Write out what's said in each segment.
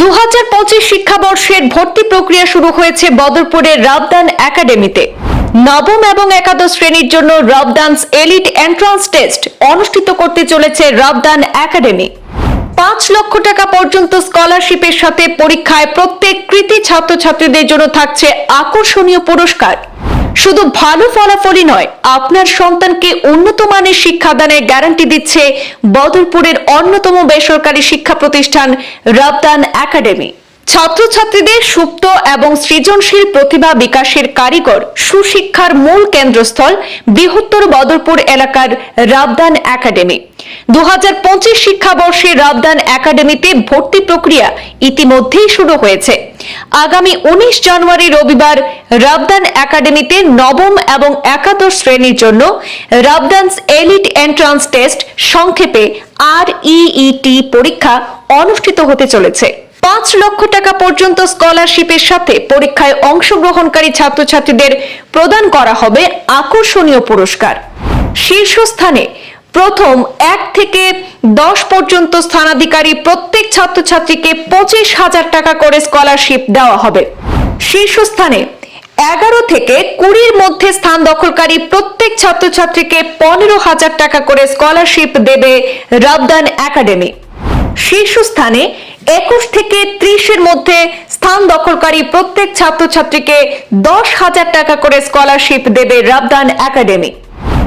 দু হাজার পঁচিশ শিক্ষাবর্ষের ভর্তি প্রক্রিয়া শুরু হয়েছে বদরপুরের রাবদান একাডেমিতে। নবম এবং একাদশ শ্রেণির জন্য রাবদান্স এলিট এন্ট্রান্স টেস্ট অনুষ্ঠিত করতে চলেছে রাবদান একাডেমি। পাঁচ লক্ষ টাকা পর্যন্ত স্কলারশিপের সাথে পরীক্ষায় প্রত্যেক কৃতি ছাত্রছাত্রীদের জন্য থাকছে আকর্ষণীয় পুরস্কার। শুধু ভালো ফলাফলই নয়, আপনার সন্তানকে উন্নত মানের শিক্ষাদানের গ্যারান্টি দিচ্ছে বদরপুরের অন্যতম বেসরকারি শিক্ষা প্রতিষ্ঠান রপ্তান একাডেমি। ছাত্রছাত্রীদের সুপ্ত এবং সৃজনশীল প্রতিভা বিকাশের কারিগর, সুশিক্ষার মূল কেন্দ্রস্থল বৃহত্তর বদরপুর এলাকার রাবদান একাডেমি। দু হাজার পঁচিশ শিক্ষাবর্ষে রাবদান একাডেমিতে ভর্তি প্রক্রিয়া ইতিমধ্যেই শুরু হয়েছে। আগামী উনিশ জানুয়ারি রবিবার রাবদান একাডেমিতে নবম এবং একাদশ শ্রেণির জন্য রাবদান্স এলিট এন্ট্রান্স টেস্ট সংক্ষেপে আর ইটি পরীক্ষা অনুষ্ঠিত হতে চলেছে। পাঁচ লক্ষ টাকা পর্যন্ত স্কলারশিপের সাথে পরীক্ষায় অংশগ্রহণকারী ছাত্রছাত্রীদের প্রদান করা হবে আকর্ষণীয় পুরস্কার। শীর্ষস্থানে প্রথম এক থেকে দশ পর্যন্ত স্থানাধিকারী প্রত্যেক ছাত্রছাত্রীকে পঁচিশ হাজার টাকা করে স্কলারশিপ দেওয়া হবে। শীর্ষস্থানে এগারো থেকে কুড়ির মধ্যে স্থান দখলকারী প্রত্যেক ছাত্রছাত্রীকে পনেরো হাজার টাকা করে স্কলারশিপ দেবে রাবদান একাডেমি। শীর্ষস্থানে একুশ থেকে ত্রিশের মধ্যে স্থান দখলকারী প্রত্যেক ছাত্রছাত্রীকে দশ হাজার টাকা করে স্কলারশিপ দেবে রাবদান একাডেমি।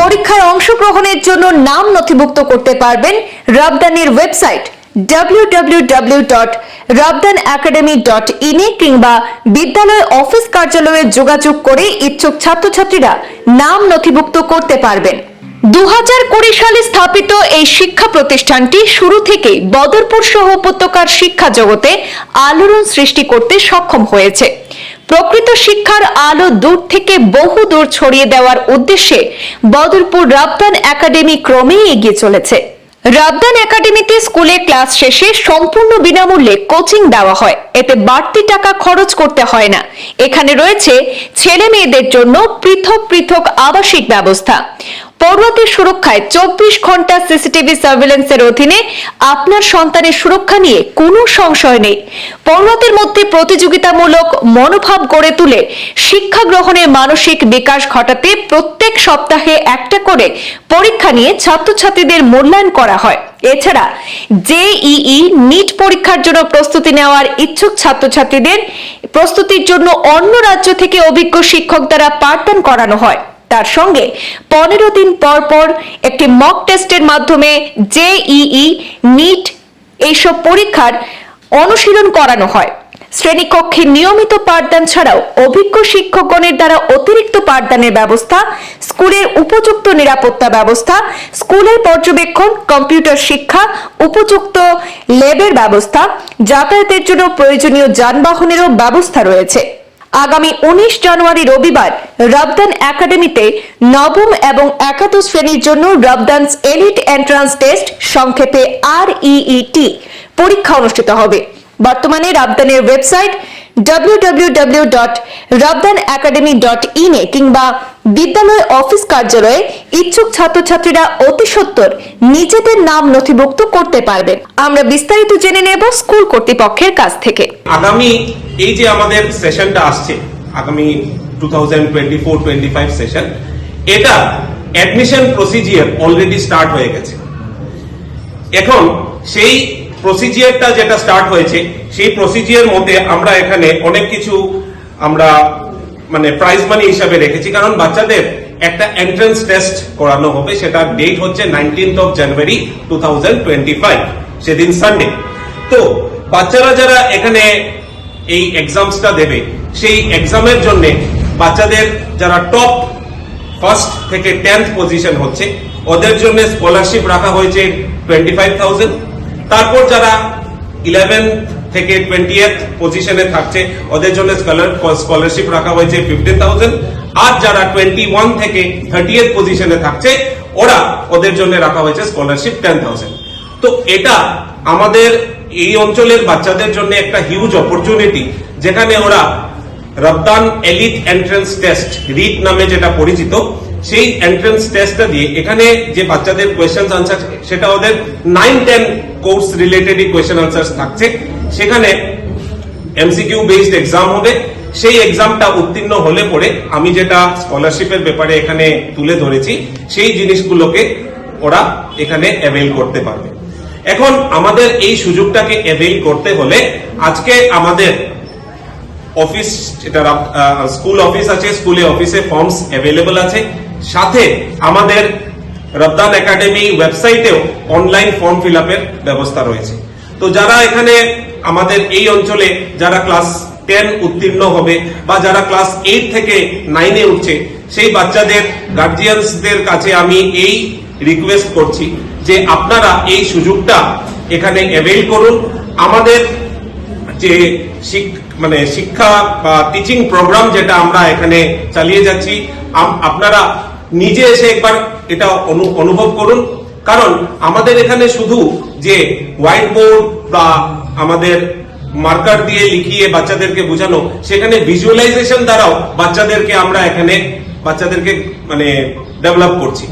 পরীক্ষায় অংশগ্রহণের জন্য নাম নথিভুক্ত করতে পারবেন রাবদানের ওয়েবসাইট www.rabdanacademy.in এ কিংবা বিদ্যালয় অফিস কার্যালয়ে যোগাযোগ করে ইচ্ছুক ছাত্রছাত্রীরা নাম নথিভুক্ত করতে পারবেন। দু কুড়ি সালে স্থাপিত এই শিক্ষা প্রতিষ্ঠানটি শুরু থেকেই বদরপুর সহ উপত্যকার শিক্ষা জগতে আলোড়ন সৃষ্টি করতে সক্ষম হয়েছে। প্রকৃত শিক্ষার আলো দূর থেকে বহু দূর ছড়িয়ে দেওয়ার উদ্দেশ্যে বদরপুর রাবদান একাডেমি ক্রমেই এগিয়ে চলেছে। রাবদান একাডেমিতে স্কুলে ক্লাস শেষে সম্পূর্ণ বিনামূল্যে কোচিং দেওয়া হয়। এতে বাড়তি টাকা খরচ করতে হয় না। এখানে রয়েছে ছেলে মেয়েদের জন্য পৃথক পৃথক আবাসিক ব্যবস্থা। পড়ুয়াদের সুরক্ষায় চব্বিশ ঘণ্টা সিসিটিভি সার্ভেলেন্সের অধীনে আপনার সন্তানের সুরক্ষা নিয়ে কোনো সংশয় নেই। পড়ুয়াদের মধ্যে প্রতিযোগিতামূলক মনোভাব গড়ে তুলে শিক্ষা গ্রহণের মানসিক বিকাশ ঘটাতে প্রত্যেক সপ্তাহে একটা করে পরীক্ষা নিয়ে ছাত্রছাত্রীদের মূল্যায়ন করা হয়। এছাড়া জেইই নিট পরীক্ষার জন্য প্রস্তুতি নেওয়ার ইচ্ছুক ছাত্রছাত্রীদের প্রস্তুতির জন্য অন্য রাজ্য থেকে অভিজ্ঞ শিক্ষক দ্বারা পাঠদান করানো হয়। তার সঙ্গে পনেরো দিন পর পর একটি মক টেস্টের মাধ্যমে জেইই নিট এইসব পরীক্ষার অনুশীলন করানো হয়। শ্রেণীকক্ষে নিয়মিত পাঠদান ছাড়াও অভিজ্ঞ শিক্ষকগণের দ্বারা অতিরিক্ত পাঠদানের ব্যবস্থা, স্কুলের উপযুক্ত নিরাপত্তা ব্যবস্থা, স্কুলের পর্যবেক্ষণ, কম্পিউটার শিক্ষা, উপযুক্ত ল্যাবের ব্যবস্থা, যাতায়াতের জন্য প্রয়োজনীয় যানবাহনেরও ব্যবস্থা রয়েছে। আগামী উনিশ জানুয়ারি রবিবার রবদান একাডেমিতে নবম এবং একাদশ শ্রেণির জন্য রবদানস এলিট এন্ট্রান্স টেস্ট সংক্ষেপে আর পরীক্ষা অনুষ্ঠিত হবে। বর্তমানে রাবদানের ওয়েবসাইট www.rabdanacademy.in এ কিংবা বিদ্যালয় অফিস কার্যালয়ে ইচ্ছুক ছাত্রছাত্রীরা অতি সত্বর নিজেদের নাম নথিভুক্ত করতে পারবেন আমরা বিস্তারিত জেনে নেব স্কুল কর্তৃপক্ষের কাছ থেকে। আগামী এই যে আমাদের সেশনটা আসছে, আগামী two thousand twenty four twenty five session, এটা অ্যাডমিশন প্রসিজিয়ার অলরেডি স্টার্ট হয়ে গেছে। এখন সেই প্রসিজিয়ারটা যেটা স্টার্ট হয়েছে, সেই প্রসিজিয়ার মধ্যে আমরা এখানে অনেক কিছু আমরা মানে প্রাইজ মানি হিসাবে রেখেছি। কারণ বাচ্চাদের একটা এন্ট্রান্স টেস্ট করানো হবে, সেটা ডেট হচ্ছে নাইনটিন্থ অফ জানুয়ারি টু সেদিন সানডে তো বাচ্চারা যারা এখানে এই এক্সামসটা দেবে, সেই এক্সামের জন্য বাচ্চাদের যারা টপ ফার্স্ট থেকে টেন্থ পজিশন হচ্ছে, ওদের জন্য স্কলারশিপ রাখা হয়েছে টোয়েন্টি ফাইভ থাউজেন্ড তারপর যারা ইলেভেন থেকে টোয়েন্টি পজিশনে থাকছে, ওদের জন্য স্কলারশিপ রাখা হয়েছে ফিফটিন থাউজেন্ড আর যারা টোয়েন্টি ওয়ান থেকে থার্টি পজিশনে থাকছে, ওরা ওদের জন্য রাখা হয়েছে স্কলারশিপ টেন থাউজেন্ড তো এটা আমাদের এই অঞ্চলের বাচ্চাদের জন্য একটা হিউজ অপরচুনিটি যেখানে ওরা Rabdan elite entrance test REET নামে যেটা পরিচিত, সেই এন্ট্রান্স টেস্টটা দিয়ে এখানে যে বাচ্চাদের কোয়েশ্চেন আনসার সেটা ওদের nine ten course related question answer থাকছে। সেখানে এমসিকিউ বেসড এক্সাম হবে। সেই এক্সামটা উত্তীর্ণ হলে পরে আমি যেটা স্কলারশিপের ব্যাপারে এখানে তুলে ধরেছি, সেই জিনিসগুলোকে ওরা এখানে অ্যাভেল করতে পারবে। এখন আমাদের এই সুযোগটাকে অ্যাভেল করতে হলে আজকে আমাদের অফিস, যেটা স্কুল অফিস আছে, স্কুলে অফিসে ফর্মস অ্যাভেলেবল আছে। সাথে আমাদের রব্দান একাডেমি ওয়েবসাইটেও অনলাইন ফর্ম ফিল ব্যবস্থা রয়েছে। তো যারা এখানে আমাদের এই অঞ্চলে যারা ক্লাস টেন উত্তীর্ণ হবে বা যারা ক্লাস এইট থেকে নাইনে উঠছে, সেই বাচ্চাদের গার্জিয়ানসদের কাছে আমি এই রিকোয়েস্ট করছি যে আপনারা এই সুযোগটা এখানে অ্যাভেল করুন। আমাদের যে মানে শিক্ষা বা টিচিং প্রোগ্রাম যেটা আমরা এখানে চালিয়ে যাচ্ছি আপনারা নিজে এসে একবার এটা অনু- অনুভব করুন। কারণ আমাদের এখানে শুধু যে হোয়াইট বোর্ড বা আমাদের মার্কার দিয়ে লিখিয়ে বাচ্চাদেরকে বোঝানো, সেখানে ভিজুয়ালাইজেশন দ্বারাও বাচ্চাদেরকে আমরা এখানে, বাচ্চাদেরকে মানে ডেভেলপ করছি।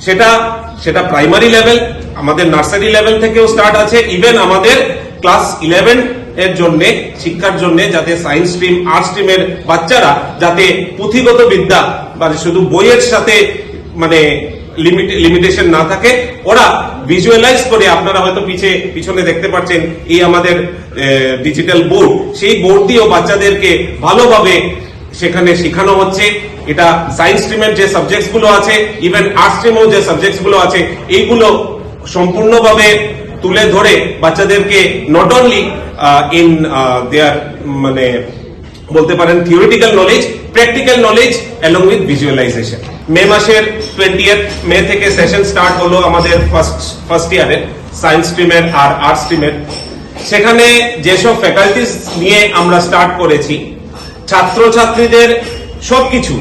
সেটা সেটা প্রাইমারি লেভেল আমাদের নার্সারি লেভেল থেকেও স্টার্ট আছে। ইভেন আমাদের ক্লাস ইলেভেন এর জন্য, শিক্ষার জন্য যাতে সায়েন্স স্ট্রিম আর্ট স্ট্রিমের বাচ্চারা যাতে পুঁথিগত বিদ্যা মানে শুধু বইয়ের সাথে মানে লিমিটেশন না থাকে, ওরা ভিজুয়ালাইজ করে আপনারা হয়তো পিছে পিছনে দেখতে পাচ্ছেন এই আমাদের ডিজিটাল বোর্ড সেই বোর্ড দিয়েও বাচ্চাদেরকে ভালোভাবে সেখানে শেখানো হচ্ছে। এটা সায়েন্স স্ট্রিমের যে সাবজেক্টসগুলো আছে ইভেন আর্ট স্ট্রিমেও যে সাবজেক্টসগুলো আছে, এইগুলো সম্পূর্ণভাবে তুলে ধরে বাচ্চাদেরকে নট অনলি ইন দেয়ার মানে বলতে পারেন theoretical knowledge practical knowledge along with visualization May মাসের টোয়েন্টিয়েথ মে থেকে সেশন স্টার্ট হলো আমাদের ফার্স্ট ফার্স্ট ইয়ারের সায়েন্স স্ট্রিমের আর আর্টস স্ট্রিমের সেখানে যেসব ফ্যাকাল্টিস নিয়ে আমরা স্টার্ট করেছি, ছাত্রছাত্রীদের সবকিছু,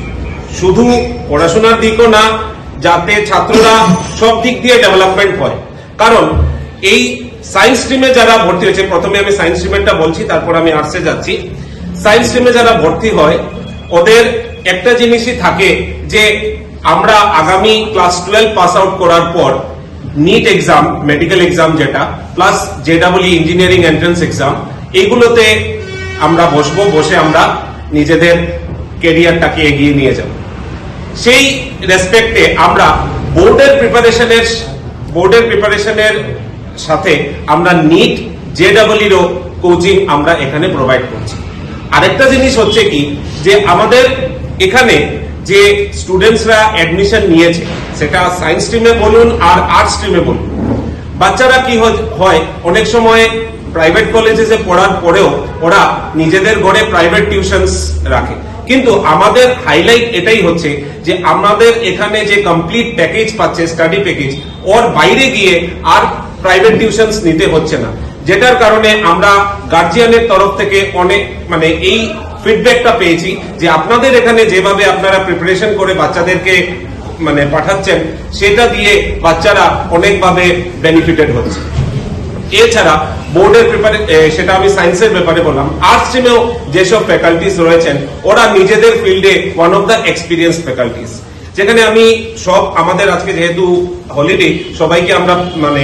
শুধু পড়াশোনার দিকও না, যাতে ছাত্ররা সব দিক দিয়ে ডেভেলপমেন্ট হয় কারণ এই সায়েন্স স্ট্রিমে যারা ভর্তি হয়েছে, প্রথমে আমি সায়েন্স স্ট্রিমেরটা বলছি, তারপর আমি আর্টসে যাচ্ছি। সায়েন্স স্ট্রিমে যারা ভর্তি হয় ওদের একটা জিনিসই থাকে যে আমরা আগামী ক্লাস টুয়েলভ পাস আউট করার পর নিট এক্সাম, মেডিকেল এক্সাম যেটা, প্লাস জেডাবলি ইঞ্জিনিয়ারিং এন্ট্রান্স এক্সাম, এইগুলোতে আমরা বসবো, বসে আমরা নিজেদের কেরিয়ারটাকে এগিয়ে নিয়ে যাব। সেই রেসপেক্টে আমরা বোর্ডের প্রিপারেশনের বোর্ডের প্রিপারেশনের সাথে আমরা নিট জেডাবলিরও কোচিং আমরা এখানে প্রোভাইড করছি। আরেকটা জিনিস হচ্ছে কি, যে আমাদের এখানে যে স্টুডেন্টসরা অ্যাডমিশন নিয়েছে, সেটা সায়েন্স স্ট্রিমে বলুন আর আর্টস স্ট্রিমে বলুন। বাচ্চারা কি হয়- অনেক সময় প্রাইভেট কলেজে যে পড়ার পরেও ওরা নিজেদের ঘরে প্রাইভেট টিউশনস রাখে। কিন্তু আমাদের হাইলাইট এটাই হচ্ছে যে আমাদের এখানে যে কমপ্লিট প্যাকেজ পাচ্ছে স্টাডি প্যাকেজ ওর বাইরে গিয়ে আর প্রাইভেট টিউশনস নিতে হচ্ছে না। যেটার কারণে আমরা গার্জিয়ানের তরফ থেকে অনেক মানে এই ফিডব্যাকটা পেয়েছি যে আপনাদের এখানে যেভাবে আপনারা প্রিপারেশন করে বাচ্চাদেরকে মানে পাঠাচ্ছেন, সেটা দিয়ে বাচ্চারা অনেকভাবে বেনিফিটেড হচ্ছে। এছাড়া বোর্ডের পেপারে সেটা আমি সায়েন্সের ব্যাপারে বললাম আর্টস স্ট্রিমেও যেসব ফ্যাকাল্টিস রয়েছেন, ওরা নিজেদের ফিল্ডে one of the experience faculties যেখানে আমি সব, আমাদের আজকে যেহেতু হলিডে সবাইকে আমরা মানে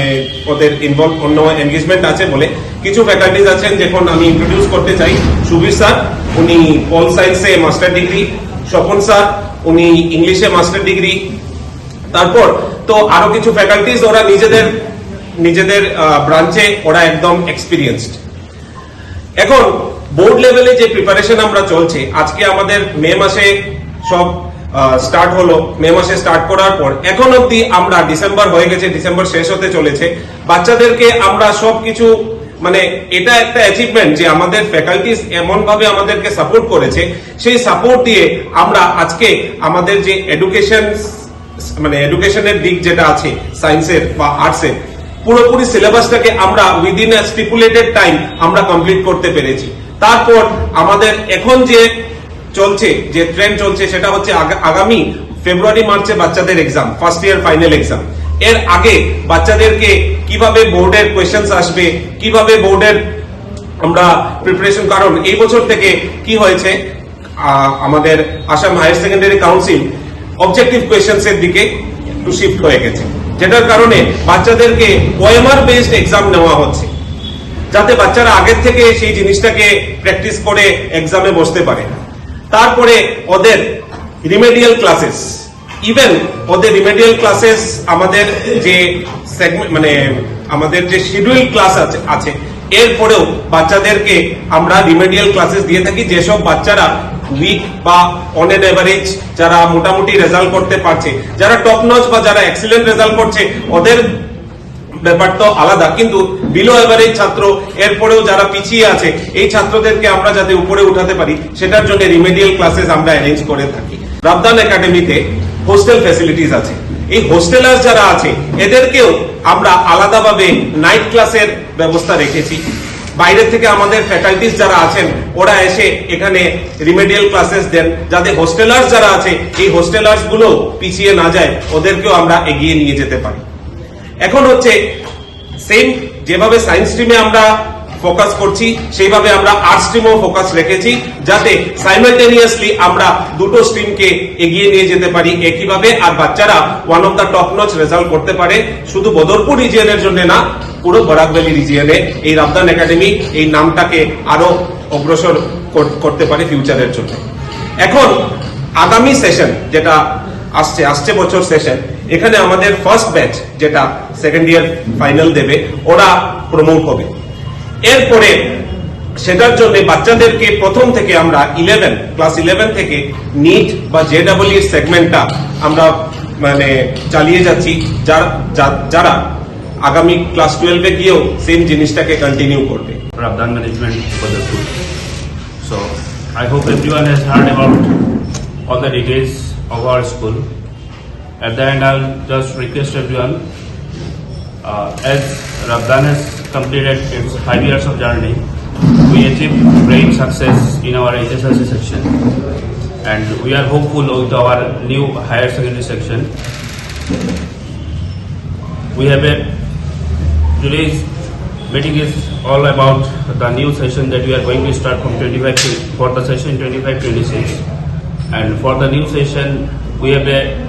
ওদের ইনভলভ অন্য এনগেজমেন্ট আছে বলে কিছু ফ্যাকাল্টিজ আছেন যখন আমি ইন্ট্রোডিউস করতে চাই। সুবীর স্যার, উনি পল সায়েন্সে মাস্টার ডিগ্রি স্বপন স্যার, উনি ইংলিশে মাস্টার ডিগ্রি তারপর, তো আরও কিছু ফ্যাকাল্টিজ ওরা নিজেদের নিজেদের ব্রাঞ্চে ওরা একদম এক্সপিরিয়েন্সড এখন বোর্ড লেভেলে যে প্রিপারেশন আমরা চলছে, আজকে আমাদের মে মাসে সব স্টার্ট হলো। মে মাসে স্টার্ট করার পর এখন অবধি আমরা ডিসেম্বর হয়ে গেছে ডিসেম্বর শেষ হতে চলেছে। বাচ্চাদেরকে আমরা সব কিছু মানে এটা একটা অ্যাচিভমেন্ট যে আমাদের ফ্যাকাল্টিস এমন ভাবে আমাদেরকে সাপোর্ট করেছে। সেই সাপোর্ট দিয়ে আমরা আজকে আমাদের যে এডুকেশন মানে এডুকেশনের দিক যেটা আছে সায়েন্সের বা আর্টসের পুরোপুরি সিলেবাসটাকে আমরা উইদিন স্টিপুলেটেড টাইম আমরা কমপ্লিট করতে পেরেছি। তারপর আমাদের এখন যে চলছে, যে ট্রেন্ড চলছে, সেটা হচ্ছে আগামী ফেব্রুয়ারি মার্চে বাচ্চাদের exam first year final exam এর আগে বাচ্চাদেরকে কীভাবে বোর্ডের কোয়েশ্চেন্স আসবে, কীভাবে বোর্ডের আমরা প্রিপারেশন কারণ এই বছর থেকে কি হয়েছে আমাদের Assam higher secondary council objective questions এর দিকে একটু শিফট হয়ে গেছে, যেটার কারণে বাচ্চাদেরকে ওএমআর বেসড এক্সাম নেওয়া হচ্ছে, যাতে বাচ্চারা আগের থেকে সেই জিনিসটাকে প্র্যাকটিস করে এক্সামে বসতে পারে। তারপরে ওদের রিমেডিয়াল ক্লাসেস ইভেন ওদের রিমেডিয়াল ক্লাসেস আমাদের যে মানে আমাদের যে শিডিউল ক্লাস আছে আছে, এরপরেও বাচ্চাদেরকে আমরা রিমেডিয়াল ক্লাসেস দিয়ে থাকি। যেসব বাচ্চারা উইক বা অন এন এভারেজ যারা মোটামুটি রেজাল্ট করতে পারছে, যারা টপ নচ বা যারা এক্সিলেন্ট রেজাল্ট করছে, ওদের ব্যাপার তো আলাদা। কিন্তু বিলো এভারেজ ছাত্র, এরপরেও যারা পিছিয়ে আছে, এই ছাত্রদেরকে আমরা যাতে উপরে উঠাতে পারি, সেটার জন্য রিমেডিয়াল ক্লাসেস আমরা অ্যারেঞ্জ করে থাকি। রাবদান একাডেমিতে হোস্টেল ফ্যাসিলিটিস আছে। এই হোস্টেলার যারা আছে, এদেরকেও আমরা আলাদাভাবে নাইট ক্লাসের ব্যবস্থা রেখেছি। বাইরে থেকে আমাদের ফ্যাকাল্টিস যারা আছেন, ওরা এসে এখানে রিমেডিয়াল ক্লাসেস দেন। যাতে হোস্টেলার্স যারা আছে, এই হোস্টেলার্সগুলো পিছিয়ে না যায়, ওদেরকেও আমরা এগিয়ে নিয়ে যেতে পারি। এখন হচ্ছে সেম যেভাবে সায়েন্স স্ট্রিমে আমরা ফোকাস করছি, সেইভাবে আমরা আর্টস স্ট্রিমেও ফোকাস রেখেছি, যাতে সাইমালটেনিয়াসলি আমরা দুটো স্ট্রিমকে এগিয়ে নিয়ে যেতে পারি একইভাবে, আর বাচ্চারা one of the top notch result করতে পারে। শুধু বদরপুর রিজিয়নের জন্য না, পুরো বরাক ভ্যালি রিজিয়নে এই রাবদান একাডেমি এই নামটাকে আরও অগ্রসর কর- করতে পারে ফিউচারের জন্য। এখন, আগামী সেশন যেটা আসছে আসছে বছর সেশন এখানে আমাদের ফার্স্ট ব্যাচ যেটা সেকেন্ড ইয়ার ফাইনাল দেবে, ওরা প্রমোট হবে এরপরে সেটার জন্য বাচ্চাদেরকে প্রথম থেকে আমরা ইলেভেন ক্লাস ইলেভেন থেকে নিট বা জে ডাবল সেগমেন্টটা আমরা মানে চালিয়ে যাচ্ছি যার- আগামী ক্লাস টুয়েলভে গিয়েও সেম জিনিসটাকে কন্টিনিউ করবে Management Badalpur. So, I hope everyone has heard about all the details of our school. At the end, I'll just request everyone, uh, as Rabdan has completed its five years of journey, we achieved great success in our HSLC section. And we are hopeful with our new higher secondary section. We have a Today's meeting is all about the new session that we are going to start from 25 to, for the session 25-26. And for the new session, we have a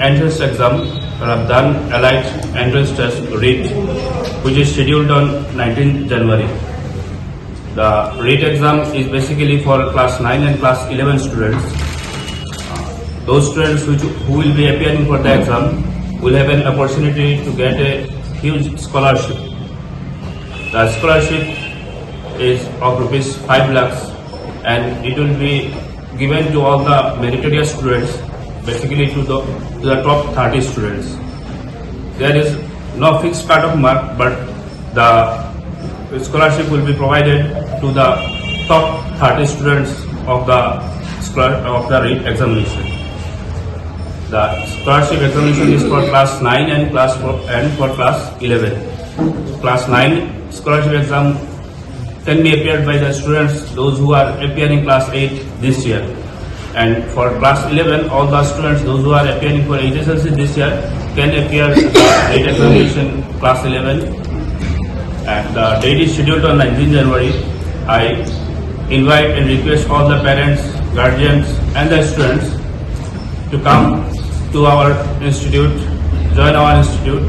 entrance exam, Rabdan Allied Entrance Test REIT, which is scheduled on 19th January. The REIT exam is basically for class 9 and class 11 students. Uh, those students which, who will be appearing for the exam will have an opportunity to get a huge scholarship. The scholarship is of rupees 5 lakhs and it will be given to all the meritorious students, basically to the, to the top 30 students. There is no fixed cut-off mark, but the scholarship will be provided to the top 30 students of the of the examination. The scholarship examination is for class 9 and class 4 and for class 11. Class 9 scholarship exam can be appeared by the students, those who are appearing class 8 this year. And for class 11, all the students, those who are appearing for HSLC this year, can appear the date examination class 11. And the date is scheduled on 19 January. I invite and request all the parents, guardians, and the students to come to our institute, join our institute